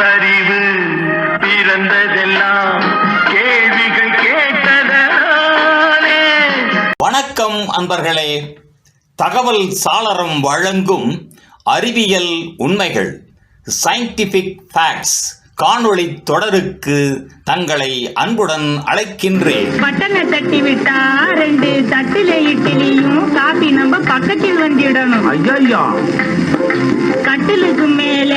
பகுத்தறிவு பிறந்ததெல்லாம் கேள்விகள் கேட்டதனாலே வணக்கம் அன்பர்களே. தகவல் சாளரம் வழங்கும் அறிவியல் உண்மைகள் சயின்டிபிக் ஃபேக்ட்ஸ் காணொளி தொடருக்கு தங்களை அன்புடன் அழைக்கின்றேன். பட்டனை தட்டி விட்டா ரெண்டு தட்டுல இட்லியும் காபி நம்ம பக்கத்தில் வந்துடணும். ஐயா கட்டிலுக்கு மேலே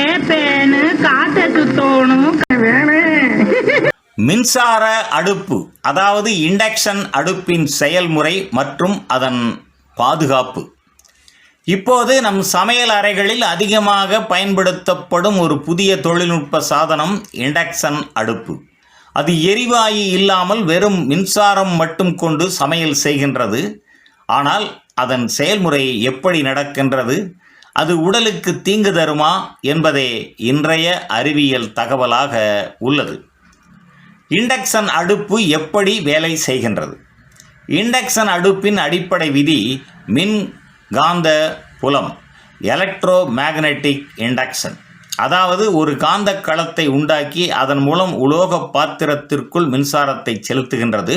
மின்சார அடுப்பு அதாவது இண்டக்ஷன் அடுப்பின் செயல்முறை மற்றும் அதன் பாதுகாப்பு. இப்போது நம் சமையல் அறைகளில் அதிகமாக பயன்படுத்தப்படும் ஒரு புதிய தொழில்நுட்ப சாதனம் இண்டக்ஷன் அடுப்பு. அது எரிவாயு இல்லாமல் வெறும் மின்சாரம் மட்டும் கொண்டு சமையல் செய்கின்றது. ஆனால் அதன் செயல்முறை எப்படி நடக்கின்றது? அது உடலுக்கு தீங்கு தருமா என்பதே இன்றைய அறிவியல் தகவலாக உள்ளது. இண்டக்ஷன் அடுப்பு எப்படி வேலை செய்கின்றது? இண்டக்ஷன் அடுப்பின் அடிப்படை விதி மின் காந்த புலம் எலக்ட்ரோ மேக்னெட்டிக் இண்டக்ஷன் அதாவது ஒரு காந்த களத்தை உண்டாக்கி அதன் மூலம் உலோக பாத்திரத்திற்குள் மின்சாரத்தை செலுத்துகின்றது.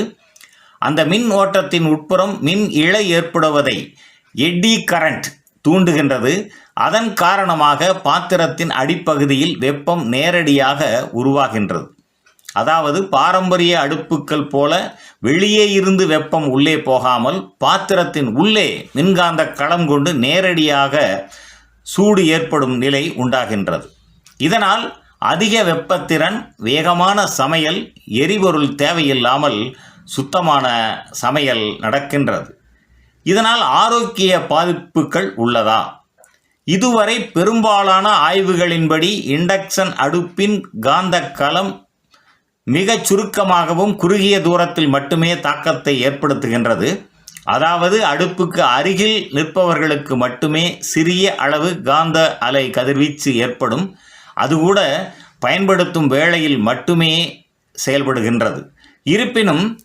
அந்த மின் ஓட்டத்தின் உட்புறம் மின் இழை ஏற்படுவதை எட்டி கரண்ட் தூண்டுகின்றது. அதன் காரணமாக பாத்திரத்தின் அடிப்பகுதியில் வெப்பம் நேரடியாக உருவாகின்றது. அதாவது பாரம்பரிய அடுப்புக்கள் போல வெளியே இருந்து வெப்பம் உள்ளே போகாமல் பாத்திரத்தின் உள்ளே மின்காந்த களம் கொண்டு நேரடியாக சூடு ஏற்படும் நிலை உண்டாகின்றது. இதனால் அதிக வெப்பத்திறன் வேகமான சமையல் எரிபொருள் தேவையில்லாமல் சுத்தமான சமையல் நடக்கின்றது. இதனால் ஆரோக்கிய பாதிப்புகள் உள்ளதா? இதுவரை பெரும்பாலான ஆய்வுகளின்படி இண்டக்ஷன் அடுப்பின் காந்த களம் மிகச் சுருக்கமாகவும் குறுகிய தூரத்தில் மட்டுமே தாக்கத்தை ஏற்படுத்துகின்றது. அதாவது அடுப்புக்கு அருகில் நிற்பவர்களுக்கு மட்டுமே சிறிய அளவு காந்த அலை கதிர்வீச்சு ஏற்படும். அதுகூட பயன்படுத்தும் வேளையில் மட்டுமே செயல்படுகின்றது. இருப்பினும்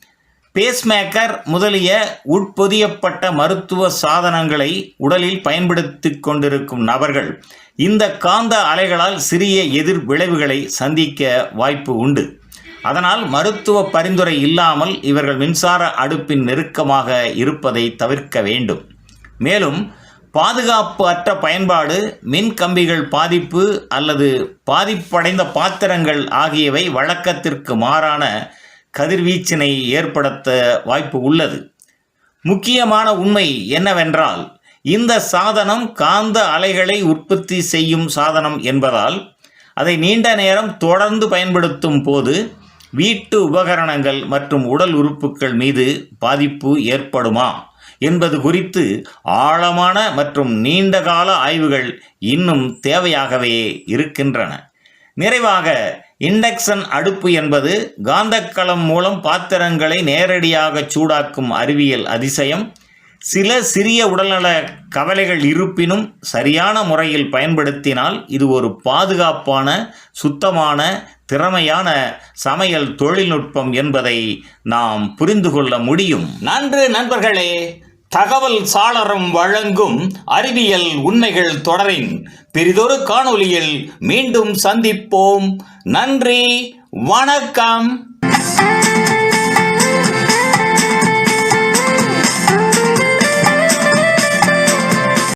பேஸ்மேக்கர் முதலிய உட்பொதியப்பட்ட மருத்துவ சாதனங்களை உடலில் பயன்படுத்தி கொண்டிருக்கும் நபர்கள் இந்த காந்த அலைகளால் சிறிய எதிர் விளைவுகளை சந்திக்க வாய்ப்பு உண்டு. அதனால் மருத்துவ பரிந்துரை இல்லாமல் இவர்கள் மின்சார அடுப்பின் நெருக்கமாக இருப்பதை தவிர்க்க வேண்டும். மேலும் பாதுகாப்பு அற்ற பயன்பாடு மின் கம்பிகள் பாதிப்பு அல்லது பாதிப்படைந்த பாத்திரங்கள் ஆகியவை வழக்கத்திற்கு மாறான கதிர்வீச்சினை ஏற்படுத்த வாய்ப்பு உள்ளது. முக்கியமான உண்மை என்னவென்றால் இந்த சாதனம் காந்த அலைகளை உற்பத்தி செய்யும் சாதனம் என்பதால் அதை நீண்ட நேரம் தொடர்ந்து பயன்படுத்தும் போது வீட்டு உபகரணங்கள் மற்றும் உடல் உறுப்புகள் மீது பாதிப்பு ஏற்படுமா என்பது குறித்து ஆழமான மற்றும் நீண்டகால ஆய்வுகள் இன்னும் தேவையாகவே இருக்கின்றன. நிறைவாக இண்டக்ஷன் அடுப்பு என்பது காந்தக்களம் மூலம் பாத்திரங்களை நேரடியாக சூடாக்கும் அறிவியல் அதிசயம் சில சிறிய உடல்நல கவலைகள் இருப்பினும் சரியான முறையில் பயன்படுத்தினால் இது ஒரு பாதுகாப்பான சுத்தமான திறமையான சமையல் தொழில்நுட்பம் என்பதை நாம் புரிந்து கொள்ள முடியும். நன்று நண்பர்களே தகவல் சாளரம் வழங்கும் அறிவியல் உண்மைகள் தொடரின் பெரிதொரு காணொளியில் மீண்டும் சந்திப்போம். நன்றி வணக்கம்.